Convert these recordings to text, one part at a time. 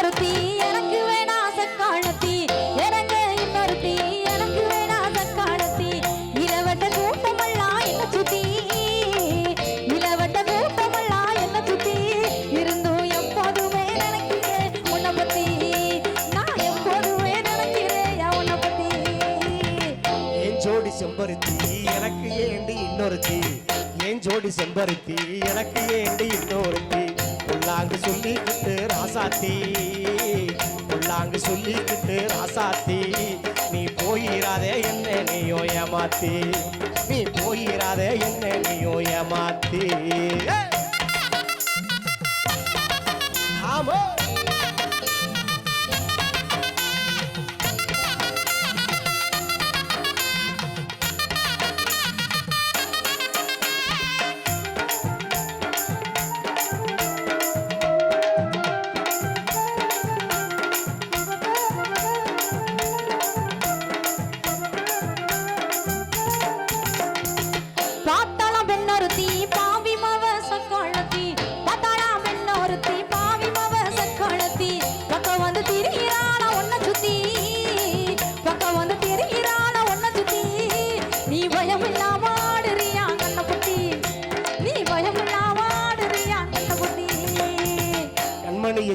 இன்னொருத்தி எனக்கு வேணா சக்காலத்தி எனக்கு இன்னொருத்தி எனக்கு வேணா சக்காலத்தி இளவட்ட கூட்டமெல்லாம் என்ன சுத்தி இளவட்ட கூட்டமெல்லாம் என்ன சுத்தி இருந்தும் எப்போதுமே நினைக்கிறேன் உன்னை பத்தி. நான் எப்போதுமே நினைக்கிறேன் உன்னை பத்தி. என் ஜோடி செம்பருத்தி எனக்கு ஏண்டி இன்னொருத்தி? என் ஜோடி செம்பருத்தி எனக்கு ஏண்டி இன்னொருத்தி? உள்ளாங்கு சொல்லிக்கிட்டு ராசாத்தி. உள்ளாங்கு சொல்லிக்கிட்டு ராசாத்தி. நீ போயிராதே என்ன நீயோ ஏமாத்தி. நீ போயிராதே என்ன நீயோ ஏமாத்தி.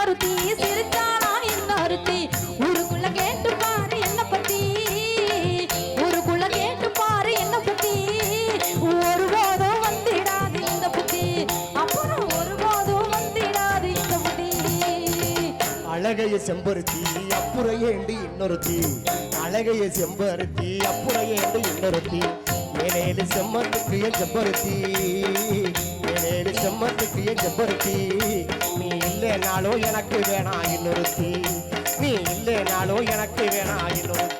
செகப்பா பெண்ணொருத்தி சிரிச்சாளா இன்னொருத்தி ஊருக்குள்ள கேட்டு பாரு என்ன பத்தி? ஊருக்குள்ள கேட்டு பாரு என்ன பத்தி? ஒருபோதும் வந்திடாது இந்த புத்தி. அப்புறம் ஒருபோதும் வந்திடாது இந்த புத்தி. அழகைய செம்பருத்தி அப்புறம் ஏண்டு இன்னொருத்தி? அழகைய செம்பருத்தி அப்புறம் ஏண்டு இன்னொருத்தி? ஏழேழு செம்மத்துக்கு என் செம்பருத்தி. செம்மத்துக்கு என் செம்பருத்தி நீ இல்லைனாலும் எனக்கு வேணா இன்னொருத்தி நீ இல்லைனாலும் எனக்கு வேணா இன்னொருத்தி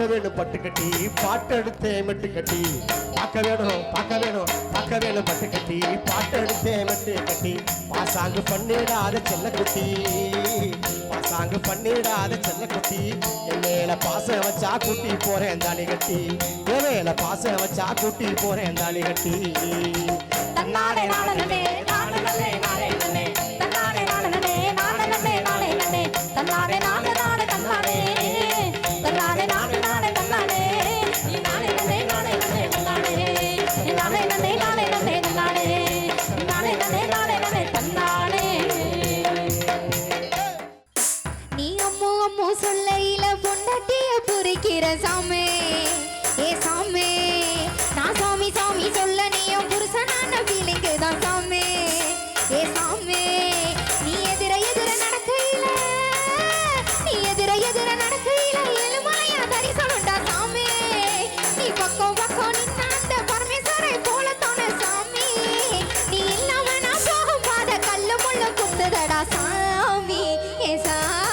பார்க்க வேணும் பட்டு கட்டி பாட்டெடுத்தே மெட்டு கட்டி. பார்க்க வேணும் பார்க்க வேணும் பார்க்க வேணும் பட்டு கட்டி. பாட்டெடுத்தே மெட்டு கட்டி. பாசாங்கு பண்ணிடாத செல்ல குட்டி பாசாங்கு பண்ணிடாத செல்ல குட்டி என் மேல பாசம் வச்சா குட்டி போறேன் தாலி கட்டி. என் மேல பாசம் வச்சா குட்டி போறேன் தாலி கட்டி. தன்னாலே தடா சாமி ஏ சாமி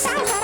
Santa.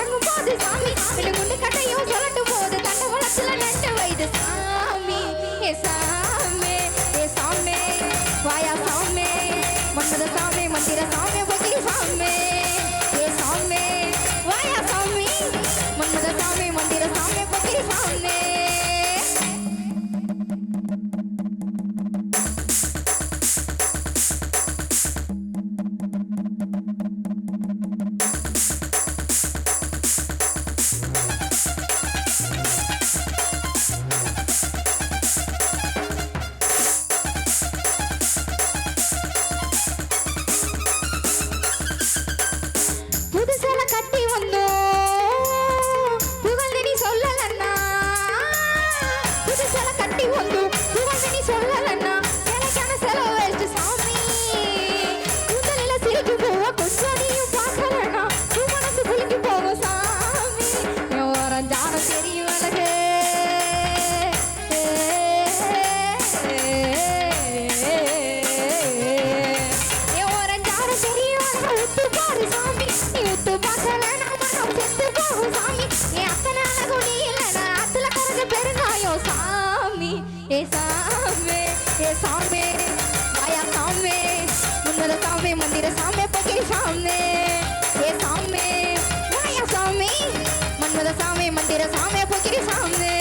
சாமி ஏ சாமி ஏ சாமி ஆயா சாமி முன்னத சாமி மந்திர சாமி பக்கி சாமி. ஏ சாமி ஆயா சாமி மன்மத சாமி மந்திர சாமி பக்கிரி சாமி.